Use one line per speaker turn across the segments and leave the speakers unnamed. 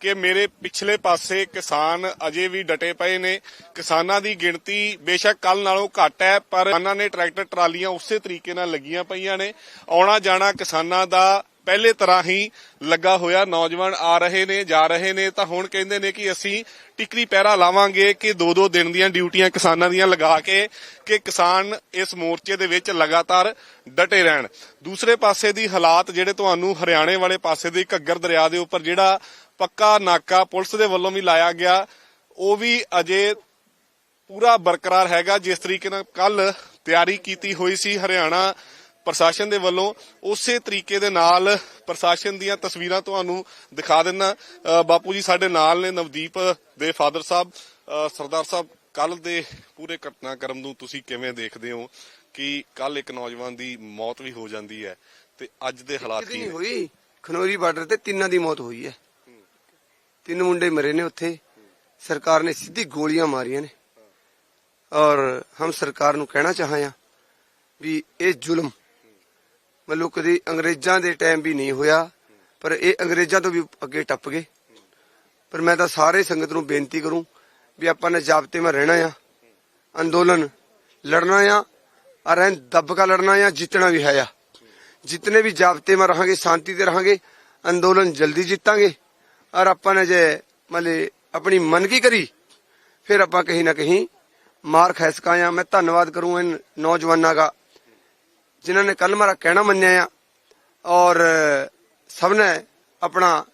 ਕਿ ਮੇਰੇ ਪਿਛਲੇ ਪਾਸੇ ਕਿਸਾਨ ਅਜੇ ਵੀ ਡਟੇ ਪਏ ਨੇ। ਕਿਸਾਨਾਂ ਦੀ ਗਿਣਤੀ ਬੇਸ਼ੱਕ ਕੱਲ ਨਾਲੋਂ ਘੱਟ ਹੈ, ਪਰ ਕਿਸਾਨਾਂ ਨੇ ਟਰੈਕਟਰ, ਟਰਾਲੀਆਂ ਉਸੇ ਤਰੀਕੇ ਨਾਲ ਲੱਗੀਆਂ ਪਈਆਂ ਨੇ। ਆਉਣਾ ਜਾਣਾ ਕਿਸਾਨਾਂ ਦਾ ਪਹਿਲੇ ਤਰ੍ਹਾਂ ਹੀ ਲੱਗਾ ਹੋਇਆ। ਨੌਜਵਾਨ ਆ ਰਹੇ ਨੇ, ਜਾ ਰਹੇ ਨੇ। ਤਾਂ ਹੁਣ ਕਹਿੰਦੇ ਨੇ ਕਿ ਅਸੀਂ ਟਿਕਰੀ ਪਹਿਰਾ ਲਾਵਾਂਗੇ ਕਿ ਦੋ ਦੋ ਦਿਨ ਦੀਆਂ ਡਿਊਟੀਆਂ ਕਿਸਾਨਾਂ ਦੀਆਂ ਲਗਾ ਕੇ, ਕਿ ਕਿਸਾਨ ਇਸ ਮੋਰਚੇ ਦੇ ਵਿੱਚ ਲਗਾਤਾਰ ਡਟੇ ਰਹਿਣ। ਦੂਸਰੇ ਪਾਸੇ ਦੀ ਹਾਲਾਤ ਜਿਹੜੇ ਤੁਹਾਨੂੰ ਹਰਿਆਣੇ ਵਾਲੇ ਪਾਸੇ ਦੇ ਘੱਗਰ ਦਰਿਆ ਦੇ ਉੱਪਰ ਜਿਹੜਾ ਪੱਕਾ ਨਾਕਾ ਪੁਲਿਸ ਦੇ ਵੱਲੋਂ ਵੀ ਲਾਇਆ ਗਿਆ। ਉਹ ਵੀ ਅਜੇ ਪੂਰਾ ਬਰਕਰਾਰ ਹੈਗਾ। ਜਿਸ ਤਰੀਕੇ ਨਾਲ ਕੱਲ ਤਿਆਰੀ ਕੀਤੀ ਹੋਈ ਸੀ ਹਰਿਆਣਾ ਪ੍ਰਸ਼ਾਸਨ ਦੇ ਵੱਲੋਂ ਉਸੇ ਤਰੀਕੇ ਦੇ ਨਾਲ ਪ੍ਰਸ਼ਾਸਨ ਦੀਆਂ ਤਸਵੀਰਾਂ ਤੁਹਾਨੂੰ ਦਿਖਾ ਦਿੰਨਾ ਬਾਪੂ ਜੀ ਸਾਡੇ ਨਾਲ ਨੇ ਨਵਦੀਪ ਦੇ ਫਾਦਰ ਸਾਹਿਬ। ਸਰਦਾਰ ਸਾਹਿਬ ਕੱਲ ਦੇ ਪੂਰੇ ਘਟਨਾਕ੍ਰਮ ਨੂੰ ਤੁਸੀਂ ਕਿਵੇਂ ਦੇਖਦੇ ਹੋ? ਕਿ ਕੱਲ ਇੱਕ ਨੌਜਵਾਨ ਦੀ ਮੌਤ ਵੀ ਹੋ ਜਾਂਦੀ ਹੈ ਤੇ ਅੱਜ ਦੇ ਹਾਲਾਤ ਕੀ ਨੇ?
ਹੋਈ। ਖਨੋਰੀ ਬਾਰਡਰ ਤੇ ਤਿੰਨਾਂ ਦੀ ਮੌਤ ਹੋਈ ਹੈ। ਤਿੰਨ ਮੁੰਡੇ ਮਰੇ ਨੇ ਉੱਥੇ। ਸਰਕਾਰ ਨੇ ਸਿੱਧੀ ਗੋਲੀਆਂ ਮਾਰੀਆਂ ਨੇ। ਔਰ ਹਮ ਸਰਕਾਰ ਨੂੰ ਕਹਿਣਾ ਚਾਹਾਂ ਵੀ ਇਹ ਜ਼ੁਲਮ ਮਤਲਬ ਕਦੀ ਅੰਗਰੇਜ਼ਾਂ ਦੇ ਟਾਈਮ ਵੀ ਨਹੀਂ ਹੋਇਆ, ਪਰ ਇਹ ਅੰਗਰੇਜ਼ਾਂ ਤੋਂ ਵੀ ਅੱਗੇ ਟੱਪ ਗਏ। ਪਰ ਮੈਂ ਤਾਂ ਸਾਰੇ ਸੰਗਤ ਨੂੰ ਬੇਨਤੀ ਕਰੂੰ ਵੀ ਆਪਾਂ ਨੇ ਜਾਬਤੇ ਮੈਂ ਰਹਿਣਾ ਆ, ਅੰਦੋਲਨ ਲੜਨਾ ਆ, ਔਰ ਐਂ ਦੱਬਕਾ ਲੜਨਾ ਆ, ਜਿੱਤਣਾ ਵੀ ਹੈ ਆ। ਜਿਤਨੇ ਵੀ ਜਾਬਤੇ ਮੈਂ ਰਹਾਂਗੇ, ਸ਼ਾਂਤੀ ਤੇ ਰਹਾਂਗੇ, ਅੰਦੋਲਨ ਜਲਦੀ ਜਿੱਤਾਂਗੇ। और अपन ने जे मले अपनी मन की करी फिर ਆਪਾਂ कहीं ना कहीं ਮਾਰ ਖਾ ਸਕਾਇਆ ਮੈਂ ਧੰਨਵਾਦ ਕਰੂੰ ਇਨ ਨੌਜਵਾਨਾਂ ਦਾ ਜਿਨ੍ਹਾਂ ਨੇ ਕੱਲ ਮਾਰਾ ਕਹਿਣਾ ਮੰਨਿਆ ਆ ਔਰ ਸਭ ਨੇ ਆਪਣਾ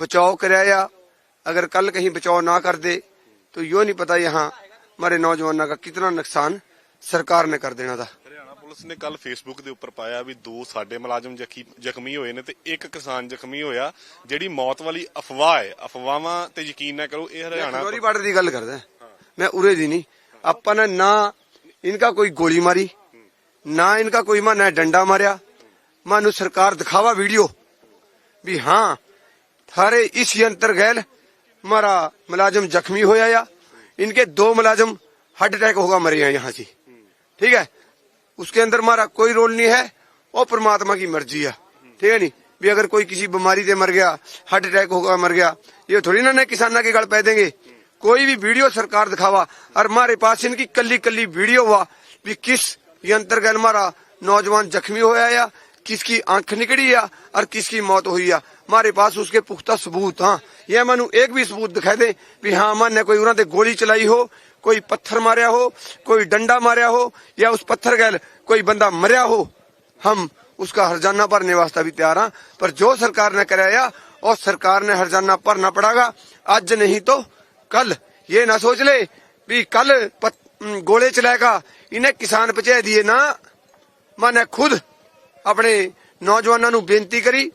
ਬਚਾਓ ਕਰਿਆ ਆ अगर कल कहीं बचाव ना कर दे तो यो नहीं पता यहाँ हमारे नौजवानों का कितना नुकसान सरकार ने कर देना था
ਹਰਿਆਣਾ ਪੁਲਿਸ ਨੇ ਕੱਲ ਫੇਸਬੁੱਕ ਦੇ ਉੱਪਰ ਪਾਇਆ ਵੀ ਦੋ ਸਾਡੇ ਮੁਲਾਜ਼ਮ ਜ਼ਖੀ- ਜ਼ਖਮੀ ਹੋਏ ਨੇ ਤੇ ਇੱਕ ਕਿਸਾਨ ਜ਼ਖਮੀ ਹੋਇਆ ਜਿਹੜੀ ਮੌਤ ਵਾਲੀ ਅਫਵਾਹ ਹੈ ਅਫਵਾਹਾਂ ਤੇ ਯਕੀਨ ਨਾ ਕਰੋ ਇਹ ਹਰਿਆਣਾ
ਖਨੌਰੀ ਬਾਰਡਰ ਦੀ ਗੱਲ ਕਰਦਾ ਮੈਂ ਉਰੇ ਦੀ ਨਹੀਂ ਆਪਾਂ ਨੇ ਨਾ ਇਨਕਾ ਕੋਈ ਗੋਲੀ ਮਾਰੀ ਨਾ ਇਨਕਾ ਕੋਈ ਮਾਨਾ ਡੰਡਾ ਮਾਰਿਆ ਮਾਨੂੰ ਸਰਕਾਰ ਦਿਖਾਵਾ ਵੀਡੀਓ ਵੀ ਹਾਂ थारे इस यंत्र गैल हमारा मुलाजिम जख्मी होया या इनके दो मुलाजिम हार्ट अटैक होगा मरे हैं यहाँ से ठीक है उसके अंदर हमारा कोई रोल नहीं है वो परमात्मा की मर्जी है ठीक है नहीं भी अगर कोई किसी बीमारी से मर गया हार्ट अटैक होगा मर गया ये थोड़ी ना ना किसाना के गल पै देंगे कोई भी वीडियो सरकार दिखावा और हमारे पास इनकी कल्ली कल्ली वीडियो हुआ भी किस यंत्र गैल हमारा नौजवान जख्मी होया या किसकी आंख निकली या और किसकी मौत हुई या हमारे पास उसके पुख्ता सबूत हाँ यह मनु एक भी सबूत दिखाई दे भी हाँ मन ने कोई उन्होंने गोली चलाई हो कोई पत्थर मारिया हो कोई डंडा मारिया हो या उस पत्थर गैल कोई बंदा मरिया हो हम उसका हरजाना भरने वास्ते भी तैयार हाँ पर जो सरकार ने कराया और सरकार ने हरजाना भरना पड़ेगा आज नहीं तो कल ये ना सोच ले भी कल पत, अम, गोले चलाएगा इन्हें किसान पहुंचा दिए ना मैंने खुद ਆਪਣੇ ਨੌਜਵਾਨਾਂ ਨੂੰ ਬੇਨਤੀ ਕਰੀ